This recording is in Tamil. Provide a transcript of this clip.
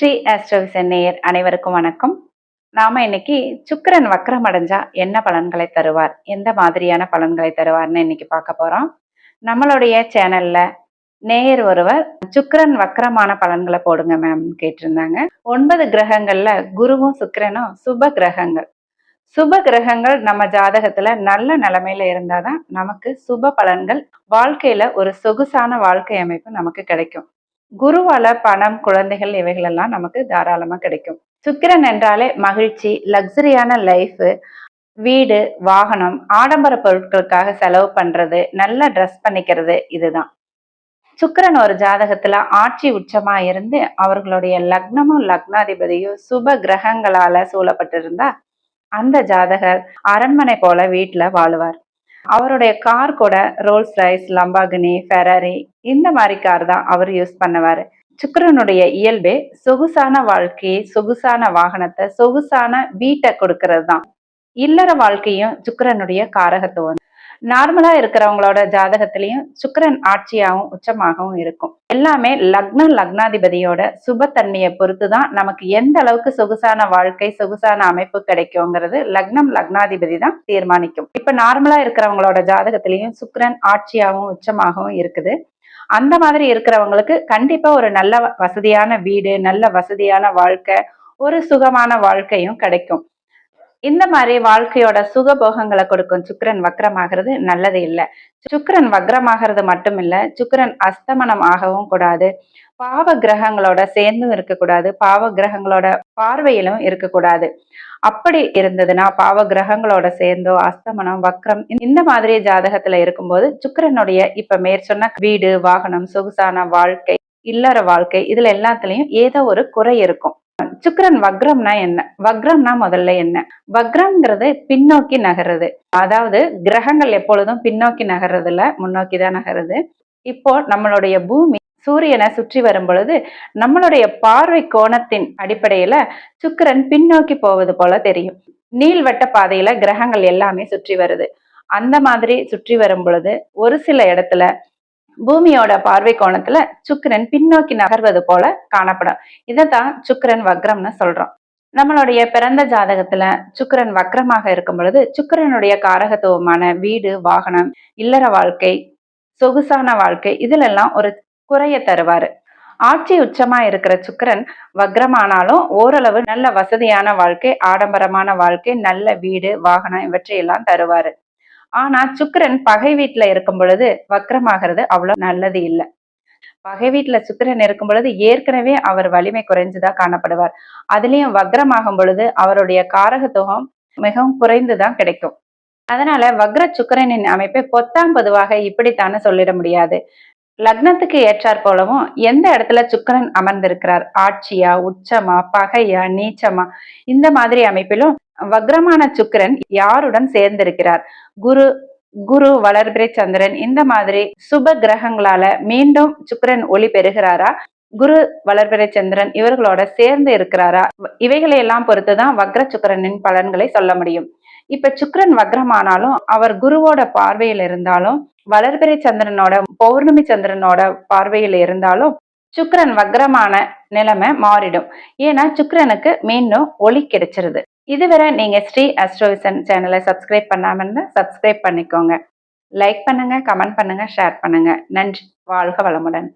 ஸ்ரீ ஆஸ்ட்ரோவிசன் நேயர் அனைவருக்கும் வணக்கம். நாம இன்னைக்கு சுக்கரன் வக்ரம் அடைஞ்சா என்ன பலன்களை தருவார்? எந்த மாதிரியான பலன்களை தருவார்னு இன்னைக்கு பார்க்க போறோம். நம்மளுடைய சேனல்ல நேயர் ஒருவர் சுக்கரன் வக்ரமான பலன்களை போடுங்க மேம் கேட்டிருந்தாங்க. ஒன்பது கிரகங்கள்ல குருவும் சுக்கரனும் சுப கிரகங்கள். சுப கிரகங்கள் நம்ம ஜாதகத்துல நல்ல நிலைமையில இருந்தாதான் நமக்கு சுப பலன்கள் வாழ்க்கையில ஒரு சொகுசான வாழ்க்கை அமைப்பு நமக்கு கிடைக்கும். குருவால பணம் குழந்தைகள் இவைகள் எல்லாம் நமக்கு தாராளமா கிடைக்கும். சுக்கிரன் என்றாலே மகிழ்ச்சி லக்ஸரியான லைஃப் வீடு வாகனம் ஆடம்பர பொருட்களுக்காக செலவு பண்றது நல்லா ட்ரெஸ் பண்ணிக்கிறது இதுதான். சுக்கிரன் ஒரு ஜாதகத்துல ஆட்சி உச்சமா இருந்து அவர்களுடைய லக்னமும் லக்னாதிபதியும் சுப கிரகங்களால சூழப்பட்டிருந்தா அந்த ஜாதகர் அரண்மனை போல வீட்டுல வாழுவார். அவருடைய கார் கூட ரோல்ஸ் ரைஸ் லம்பாகினி ஃபெராரி இந்த மாதிரி கார் தான் அவர் யூஸ் பண்ணுவாரு. சுக்கரனுடைய இயல்பே சொகுசான வாழ்க்கையை சொகுசான வாகனத்தை சொகுசான வீட்டை கொடுக்கறது தான். இல்லற வாழ்க்கையும் சுக்கரனுடைய காரகத்துவம் நார்மலா இருக்கிறவங்களோட ஜாதகத்திலையும் சுக்கரன் ஆட்சியாகவும் உச்சமாகவும் இருக்கும். எல்லாமே லக்ன லக்னாதிபதியோட சுபத்தன்மையை பொறுத்து தான் நமக்கு எந்த அளவுக்கு சொகுசான வாழ்க்கை சொகுசான அமைப்பு கிடைக்குங்கிறது லக்னம் லக்னாதிபதி தான் தீர்மானிக்கும். இப்ப நார்மலா இருக்கிறவங்களோட ஜாதகத்திலையும் சுக்கரன் ஆட்சியாகவும் உச்சமாகவும் இருக்குது. அந்த மாதிரி இருக்கிறவங்களுக்கு கண்டிப்பா ஒரு நல்ல வசதியான வீடு நல்ல வசதியான வாழ்க்கை ஒரு சுகமான வாழ்க்கையும் கிடைக்கும். இந்த மாதிரி வாழ்க்கையோட சுகபோகங்களை கொடுக்கும் சுக்கிரன் வக்ரமாகிறது நல்லது இல்லை. சுக்கரன் வக்ரமாகிறது மட்டும் இல்லை சுக்கிரன் அஸ்தமனம் ஆகவும் கூடாது. பாவ கிரகங்களோட சேர்ந்தும் இருக்கக்கூடாது. பாவ கிரகங்களோட பார்வையிலும் இருக்கக்கூடாது. அப்படி இருந்ததுன்னா பாவ கிரகங்களோட சேர்ந்தோ அஸ்தமனம் வக்ரம் இந்த மாதிரி ஜாதகத்துல இருக்கும்போது சுக்கரனுடைய இப்ப மேற்சொன்ன வீடு வாகனம் சொகுசான வாழ்க்கை இல்லற வாழ்க்கை இதுல எல்லாத்துலயும் ஏதோ ஒரு குறை இருக்கும். சுக்கிரன் வக்ரம்னா என்ன? வக்ரம்னா முதல்ல என்ன? வக்ரம்ங்கிறது பின்னோக்கி நகருது. அதாவது கிரகங்கள் எப்பொழுதும் பின்னோக்கி நகர்றதுல முன்னோக்கி தான் நகருது. இப்போ நம்மளுடைய பூமி சூரியனை சுற்றி வரும் பொழுது நம்மளுடைய பார்வை கோணத்தின் அடிப்படையில சுக்கிரன் பின்னோக்கி போவது போல தெரியும். நீள்வட்ட பாதையில கிரகங்கள் எல்லாமே சுற்றி வருது. அந்த மாதிரி சுற்றி வரும் பொழுது ஒரு சில இடத்துல பூமியோட பார்வை கோணத்துல சுக்கிரன் பின்னோக்கி நகர்வது போல காணப்படும். இதைத்தான் சுக்கிரன் வக்ரம்னு சொல்றோம். நம்மளுடைய பிறந்த ஜாதகத்துல சுக்கிரன் வக்ரமாக இருக்கும் பொழுது சுக்கிரனுடைய காரகத்துவமான வீடு வாகனம் இல்லற வாழ்க்கை சொகுசான வாழ்க்கை இதுல எல்லாம் ஒரு குறைய தருவாரு. ஆட்சி உச்சமா இருக்கிற சுக்கிரன் வக்ரமானாலும் ஓரளவு நல்ல வசதியான வாழ்க்கை ஆடம்பரமான வாழ்க்கை நல்ல வீடு வாகனம் இவற்றையெல்லாம் தருவாரு. ஆனா சுக்கிரன் பகை வீட்டுல இருக்கும் பொழுது வக்கரமாகிறது அவ்வளவு நல்லது இல்லை. பகை வீட்டுல சுக்கிரன் இருக்கும் பொழுது ஏற்கனவே அவர் வலிமை குறைஞ்சுதான் காணப்படுவார். அதுலயும் வக்ரமாகும் பொழுது அவருடைய காரகத்துவம் மிகவும் குறைந்துதான் கிடைக்கும். அதனால வக்ர சுக்கிரனின் அமைப்பை பொத்தாம் பொதுவாக இப்படித்தானே சொல்லிட முடியாது. லக்னத்துக்கு ஏற்றாற் போலவும் எந்த இடத்துல சுக்கரன் அமர்ந்திருக்கிறார்? ஆட்சியா உச்சமா பகையா நீச்சமா? இந்த மாதிரி அமைப்பிலும் வக்ரமான சுக்கிரன் யாருடன் சேர்ந்திருக்கிறார்? குரு குரு வளர்பிறை சந்திரன் இந்த மாதிரி சுப கிரகங்களால மீண்டும் சுக்கிரன் ஒளி பெறுகிறாரா? குரு வளர்பிறை சந்திரன் இவர்களோட சேர்ந்து இருக்கிறாரா? இவைகளை எல்லாம் பொறுத்துதான் வக்ர சுக்கரனின் பலன்களை சொல்ல முடியும். இப்ப சுக்கரன் வக்ரமானாலும் அவர் குருவோட பார்வையில் இருந்தாலும் வளர்பிறை சந்திரனோட பௌர்ணமி சந்திரனோட பார்வையில் இருந்தாலும் சுக்கரன் வக்ரமான நிலைமை மாறிடும். ஏன்னா சுக்கரனுக்கு மீண்டும் ஒளி கிடைச்சிருது. இதுவரை நீங்க ஸ்ரீ அஸ்ட்ரோவிசன் சேனலை சப்ஸ்கிரைப் பண்ணாம இருந்தா சப்ஸ்கிரைப் பண்ணிக்கோங்க. லைக் பண்ணுங்க கமெண்ட் பண்ணுங்க ஷேர் பண்ணுங்க. நன்றி. வாழ்க வளமுடன்.